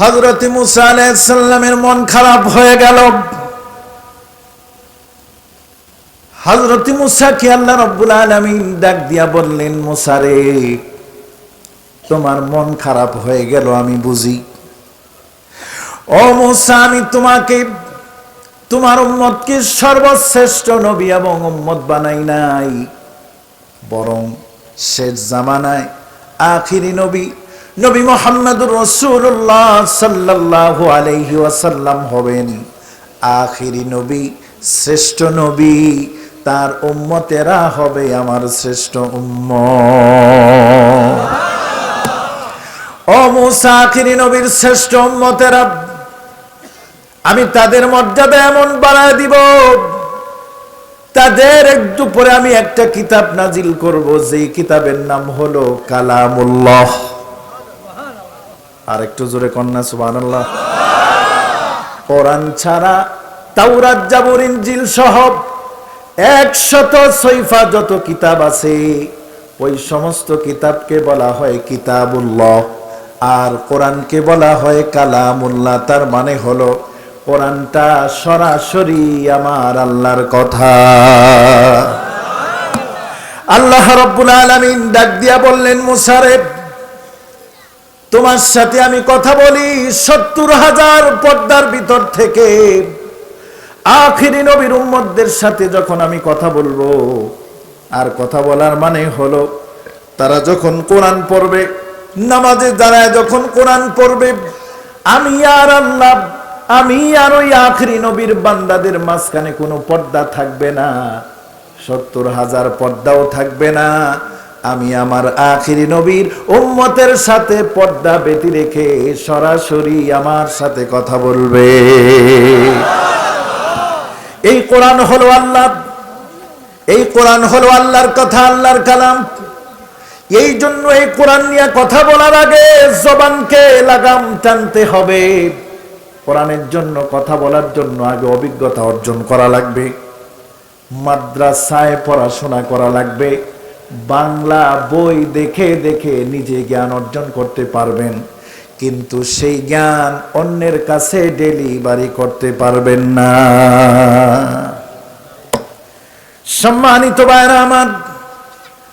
হজরত মুসা আলাইসাল্লামের মন খারাপ হয়ে গেল। হজরত মুসাকে আল্লাহ রব্বুল আলমিন ডাক দিয়া বললেন মুসারে তোমার মন খারাপ হয়ে গেল, আমি বুঝি। ও মুসা, আমি তোমাকে, তোমার উম্মতকে সর্বশ্রেষ্ঠ নবী এবং উম্মত বানাই নাই, বরং শেষ জামানায় আখিরি নবী নবী মোহাম্মদুর রসুল্লাহ সাল্লাল্লাহু আলাইহি ওয়াসাল্লাম হবেন আখিরি নবী, শ্রেষ্ঠ নবী, তার উম্মতেরা হবে আমার শ্রেষ্ঠ উম্ম নবীর শ্রেষ্ঠ উম্মতেরা, আমি তাদের মর্যাদা এমন বাড়ায় দিব, তাদের একটু পরে আমি একটা কিতাব নাজিল করব যে কিতাবের নাম হলো কালামুল্লাহ। আর একটু জোরে কন্যা, সুবহানাল্লাহ। কোরআন ছাড়া তাওরাত, জাবুর, ইনজিল সহ একশত সৈফা যত কিতাব আছে, ওই সমস্ত কিতাবকে বলা হয় কিতাবুল্লাহ। আর কোরআনকে বলা হয় কালামুল্লাহ, তার মানে হলো কোরআনটা সরাসরি আমার আল্লাহর কথা। আল্লাহ রব্বুল আলামিন ডাক দিয়া বললেন মুসারে তোমার সাথে আমি কথা বলি সত্তর হাজার পর্দার ভিতর থেকে। আখিরি নবীর উম্মতদের সাথে যখন আমি কথা বলব, আর কথা বলার মানে হলো, তারা যখন কোরআন পড়বে, নামাজে দাঁড়ায় যখন কোরআন পড়বে, আমি আর আল্লাহ, আমি আর ওই আখরি নবীর বান্দাদের মাঝখানে কোনো পর্দা থাকবে না, সত্তর হাজার পর্দাও থাকবে না। আমি আমার আখিরি নবীর উম্মতের সাথে পর্দা বেতি রেখে সরাসরি আমার সাথে কথা বলবে। এই কোরআন হলো আল্লাহ। এই কোরআন হলো আল্লাহর কথা, আল্লাহর কালাম। এই জন্য এই কোরআন নিয়ে কথা বলার আগে জবানকে লাগাম টানতে হবে। কোরআনের জন্য, কথা বলার জন্য আগে অভিজ্ঞতা অর্জন করা লাগবে। মাদ্রাসায় পড়াশোনা করা লাগবে। বাংলা বই দেখে দেখে নিজে জ্ঞান অর্জন করতে পারবেন। কিন্তু সেই জ্ঞান অন্যের কাছে ডেলিভারি করতে পারবেন না। সম্মানিত ভাইরা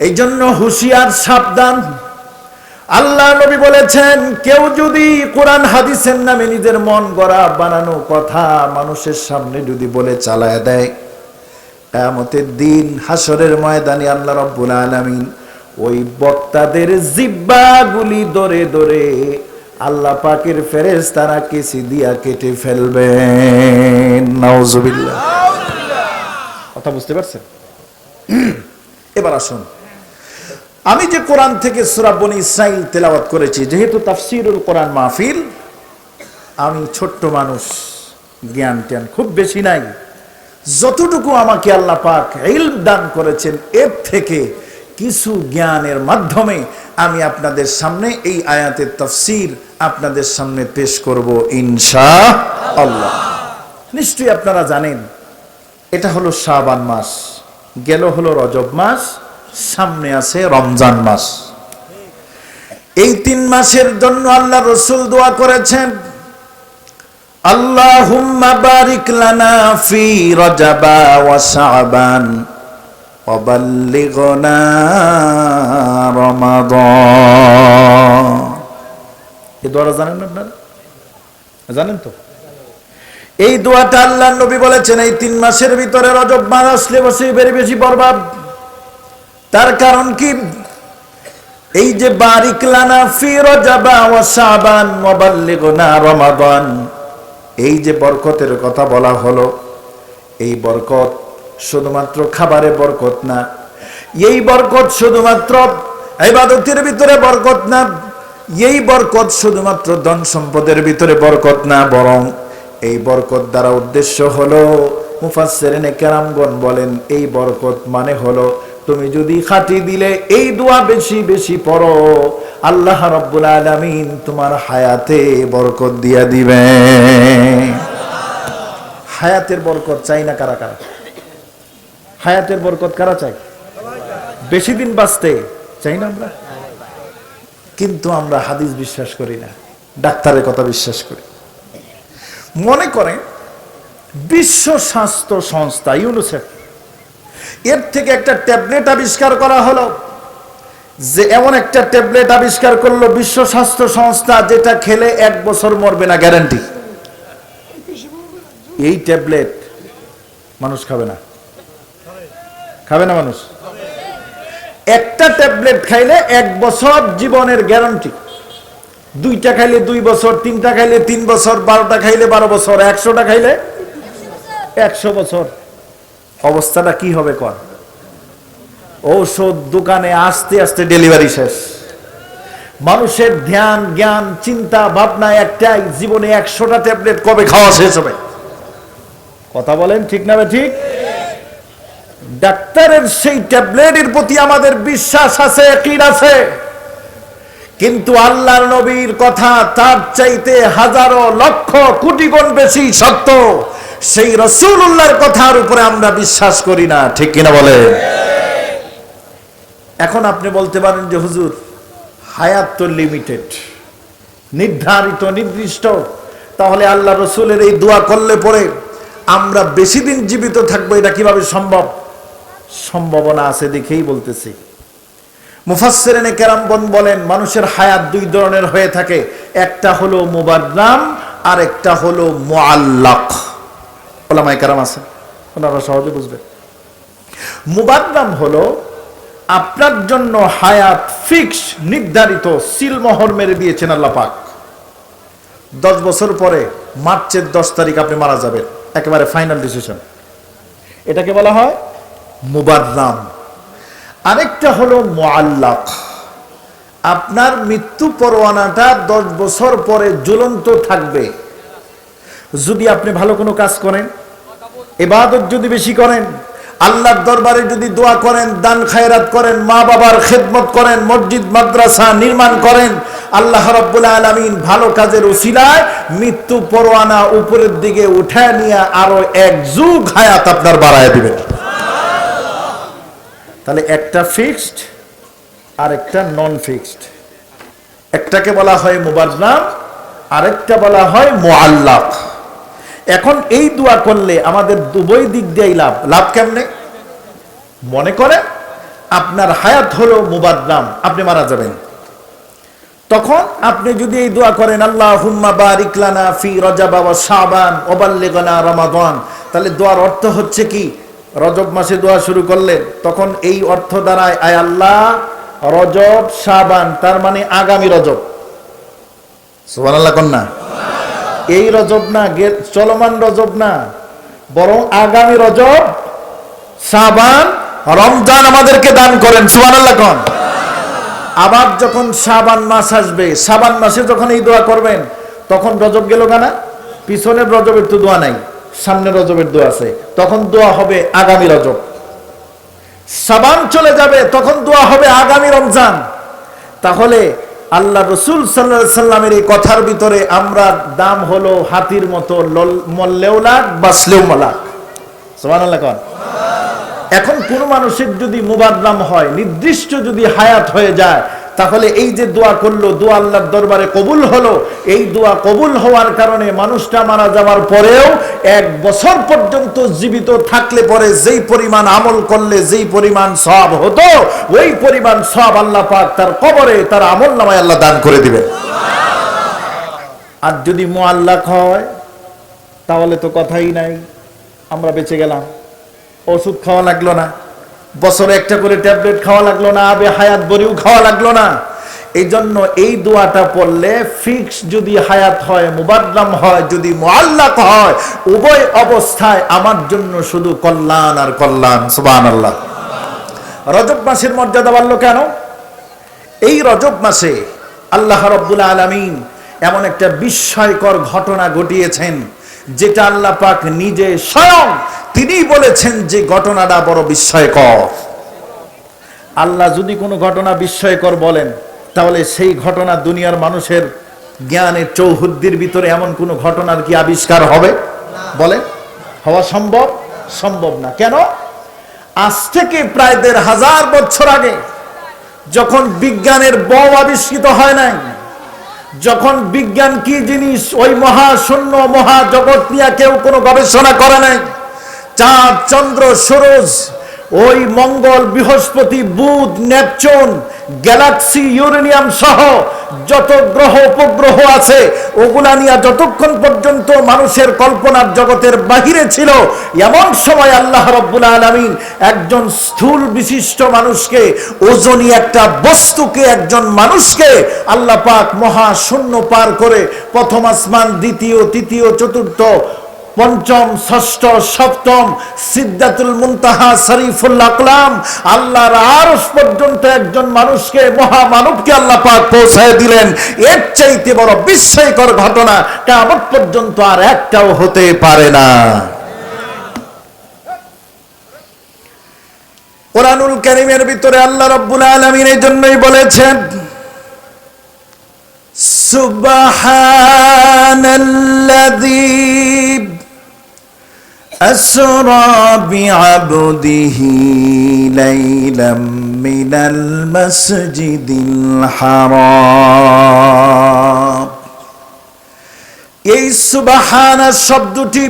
এই জন্য হুঁশিয়ার সাবধান। আল্লাহ নবী বলেছেন, কেউ যদি কোরআন হাদিসের নামে নিজের মন গড়া বানানো কথা মানুষের সামনে যদি বলে চালায় দেয় কেয়ামতের দিন হাসরের ময়দানে আল্লাহ রব্বুল আলামিন ওই বক্তাদের জিব্বাগুলি দরে দরে আল্লাহ পাকের ফেরেস তারা কেসি দিয়া কেটে ফেলবেন। নাউজুবিল্লাহ। কথা বুঝতে পারছেন? এবার আসুন। আমি যে কোরআন থেকে সুরাবনি ইসরাইল তেলাওয়াত করেছি যেহেতু তাফসিরুল কোরআন মাহফিল আমি ছোট্ট মানুষ জ্ঞান জ্ঞান খুব বেশি নাই। যতটুকু আমাকে আল্লাহ পাক ইলম দান করেছেন, এর থেকে কিছু জ্ঞানের মাধ্যমে আমি আপনাদের সামনে এই আয়াতের তফসির আপনাদের সামনে পেশ করব ইনশা আল্লাহ নিশ্চয়ই আপনারা জানেন, এটা হলো শাবান মাস, গেল হলো রজব মাস, সামনে আছে রমজান মাস। এই তিন মাসের জন্য আল্লাহ রসুল দোয়া করেছেন আল্লাহুম্মা বারিক লানা ফি রজাবা ওয়া শাবান বাল্লিগনা রমাদান। এই দোয়াটা জানেন আপনারা? জানেন তো? এই দোয়াটা আল্লাহ নবী বলেছেন, এই তিন মাসের ভিতরে রজব মাস আসলে বসে বেড়ে বেশি বরবাদ। তার কারণ কি? এই যে বারিক লানা ফি রজাবা ওয়া শাবান ওয়া বাল্লিগনা রমাদান। এই যে বরকতের কথা বলা হলো, এই বরকত শুধুমাত্র খাবারে বরকত না, এই বরকত শুধুমাত্র ইবাদতের ভিতরে বরকত না, এই বরকত শুধুমাত্র ধন সম্পদের ভিতরে বরকত না, বরং এই বরকত দ্বারা উদ্দেশ্য হলো, মুফাসসিরিনে কেরামগণ বলেন, এই বরকত মানে হলো, তুমি যদি খাটি দিলে এই দোয়া বেশি বেশি পড়ো আল্লাহ রব্বুল আলামিন তোমার হায়াতে বরকত দিয়া দিবে। হায়াতের বরকত চাই না কারা কারা? হায়াতের বরকত কারা চাই? বেশি দিন বাঁচতে চাই না আমরা? কিন্তু আমরা হাদিস বিশ্বাস করি না, ডাক্তারের কথা বিশ্বাস করি। মনে করেন, বিশ্ব স্বাস্থ্য সংস্থা, ইউনিসেফ, এর থেকে একটা ট্যাবলেট আবিষ্কার করা হলো। যে এমন একটা ট্যাবলেট আবিষ্কার করল বিশ্ব স্বাস্থ্য সংস্থা, যেটা খেলে এক বছর মরবে না গ্যারান্টি এই ট্যাবলেট মানুষ খাবে না। খাবে না মানুষ? একটা ট্যাবলেট খাইলে এক বছর জীবনের গ্যারান্টি দুইটা খাইলে দুই বছর, তিনটা খাইলে তিন বছর, বারোটা খাইলে বারো বছর, একশোটা খাইলে একশো বছর। অবস্থাটা কি হবে কর? ঔষধ দোকানে আস্তে আস্তে ডেলিভারি শেষ। মানুষের ধ্যান, জ্ঞান, চিন্তা, ভাবনা একটাই, জীবনে একশোটা ট্যাবলেট কবে খাওয়া শেষ হবে? কথা বলেন ঠিক না ঠিক? ডাক্তারের সেই ট্যাবলেটের প্রতি আমাদের বিশ্বাস আছে আছে। কিন্তু আল্লাহর নবীর কথা তার চাইতে হাজারো লক্ষ কোটি গুণ বেশি সত্য। সেই রসুল্লাহর কথার উপরে আমরা বিশ্বাস করি না, ঠিক কিনা বলে এখন আপনি বলতে পারেন যে, হুজুর হায়াত তো লিমিটেড, নির্ধারিত, নির্দিষ্ট, তাহলে আল্লাহ রসুলের এই দোয়া করলে পরে আমরা বেশি দিন জীবিত থাকব, এটা কীভাবে সম্ভব? সম্ভাবনা আছে দেখেই বলতেছি। মুফাসসিরিনে কেরামগণ বলেন, মানুষের হায়াত দুই ধরনের হয়ে থাকে। একটা হলো মুবাদ্দাম, আর একটা হলো মুআল্লাক। ওলামায়ে কেরাম আছে ওনারা সহজে বুঝবেন। মুবাদ্দাম হলো আপনার জন্য হায়াত ফিক্স, নির্ধারিত সিলমোহর মেরে দিয়েছেন আল্লাহ পাক। দশ বছর পরে, মার্চের দশ তারিখ আপনি মারা যাবেন। একেবারে ফাইনাল ডিসিশন এটাকে বলা হয় মুবাদ্দাম আরেকটা হলো মোয়াল্লাক আপনার মৃত্যু পরোয়ানাটা দশ বছর পরে জ্বলন্ত থাকবে। যদি আপনি ভালো কোনো কাজ করেন, এবাদত যদি বেশি করেন আল্লাহর দরবারে যদি দোয়া করেন, দান খায়রাত করেন, মা বাবার খেদমত করেন, মসজিদ, মাদ্রাসা নির্মাণ করেন, আল্লাহ রব্বুল আলমিন ভালো কাজের উসিলায় মৃত্যু পরোয়ানা উপরের দিকে উঠে নিয়ে আরও এক যুগ হায়াত আপনার বাড়ায় দিবেন। তাহলে একটা ফিক্সড আর একটা নন ফিক্সড একটাকে বলা হয় মুবাদনাম আরেকটা বলা হয় মোয়াল্লাক এখন এই দোয়া করলে আমাদের দুবই দিক দিয়েই লাভ। লাভ কেমনে? মনে করে, আপনার হায়াত হলো মুবাদনাম আপনি মারা যাবেন। তখন আপনি যদি এই দোয়া করেন আল্লাহ হুম্মা বারিক লানা ফি রজাবা ওয়া শাবান ওবাল্লিগনা রমাদান তাহলে দোয়ার অর্থ হচ্ছে কি? রজব মাসে দোয়া শুরু করলেন, তখন এই অর্থ দ্বারায় আয় আল্লাহ, রজব, শাবান তার মানে আগামী রজব। সুবহানাল্লাহ, কন্যা। এই রজব না চলমান রজব না। বরং আগামী রজব সাবান, রমজান আমাদেরকে দান করেন, সুবহানাল্লাহ কন। আবার যখন সাবান মাস আসবে, সাবান মাসে যখন এই দোয়া করবেন, তখন রজব গেল কানা? পিছনের রজবের তো দোয়া নাই সামনে রজবের দোয়া আছে। তখন দোয়া হবে আগামী রজব। সাবান চলে যাবে, তখন দোয়া হবে আগামী রমজান। তাহলে আল্লাহ রসুল সাল্লা সাল্লামের এই কথার ভিতরে আমরা দাম হলো হাতির মতো মল্লেও লাখ, বাঁচলেও কন। এখন কোন মানুষের যদি মুবাদনাম হয়, নির্দিষ্ট যদি হায়াত হয়ে যায় তাহলে এই যে দোয়া করল, দোয়া আল্লাহর দরবারে কবুল হলো, এই দোয়া কবুল হওয়ার কারণে মানুষটা মারা যাওয়ার পরেও এক বছর পর্যন্ত জীবিত থাকলে পরে যেই পরিমাণ আমল করলে, যেই পরিমাণ সব হতো, ওই পরিমাণ সব আল্লাহ পাক তার কবরে, তার আমল নামায় আল্লাহ দান করে দিবে। আর যদি মোয়াল্লাক হয়, তাহলে তো কথাই নাই, আমরা বেঁচে গেলাম। ওষুধ খাওয়া লাগল না। বছরে একটা করে ট্যাবলেট খাওয়া লাগল না, আবে হায়াত বড়িও খাওয়া লাগল না। এই জন্য এই দোয়াটা পড়লে ফিক্স যদি হায়াত হয়, মুবাদ্দাম হয়, যদি মুআল্লাক হয়, উভয় অবস্থায় আমার জন্য শুধু কল্যাণ আর কল্যাণ, সুবহানাল্লাহ। রজব মাসের মর্যাদা বাড়লো কেন? এই রজব মাসে আল্লাহ রব্বুল আলামিন এমন একটা বিস্ময়কর ঘটনা ঘটিয়েছেন, যেটা আল্লাহ পাক নিজে স্বয়ং তিনি বলেছেন যে ঘটনাটা বড় বিস্ময়কর। আল্লাহ যদি কোনো ঘটনা বিস্ময়কর বলেন, তাহলে সেই ঘটনা দুনিয়ার মানুষের জ্ঞানের চৌহদ্দির ভিতরে এমন কোনো ঘটনার কি আবিষ্কার হবে? বলে হওয়া সম্ভব? সম্ভব না। কেন? আজ থেকে প্রায় দেড় হাজার বছর আগে, যখন বিজ্ঞানের বম আবিষ্কৃত হয় নাই, যখন বিজ্ঞান কি জিনিস ওই মহাশূন্য মহাজগৎ নিয়ে কেউ কোনো গবেষণা করে নাই চাঁদ, চন্দ্র, সরোজ, ওই মঙ্গল, বৃহস্পতি, বুধ, নেপচুন, গ্যালাক্সি, ইউরেনিয়াম সহ যত গ্রহ, উপগ্রহ আছে, ওগুলা নিয়ে যতক্ষণ পর্যন্ত মানুষের কল্পনার জগতের বাহিরে ছিল, এমন সময় আল্লাহ রব্বুল আলমিন একজন স্থূল বিশিষ্ট মানুষকে, ওজনী একটা বস্তুকে, একজন মানুষকে আল্লাহ পাক মহাশূন্য পার করে প্রথম আসমান, দ্বিতীয়, তৃতীয়, চতুর্থ পঞ্চম, ষষ্ঠ, সপ্তম, সিদ্ধাতুল মুনতাহা, শরীফুল আকলাম। আল্লাহর আরশ পর্যন্ত একজন মানুষকে, মহামানবকে আল্লাহ পাক পৌঁছায় দিলেন। এর চাইতে বড় বিস্ময়কর ঘটনা কেমন পর্যন্ত আর একটাও হতে পারে না। কোরআনুল কারীমের ভিতরে আল্লাহ রাব্বুল আলামিন এই জন্যই বলেছেন, সুবহানাল্লাযী أسرى بعبده ليلا من المسجد الحرام এই সুবাহানা শব্দটি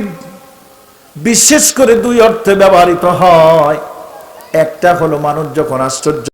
বিশেষ করে দুই অর্থে ব্যবহৃত হয় একটা হলো মানুষ যখন আশ্চর্য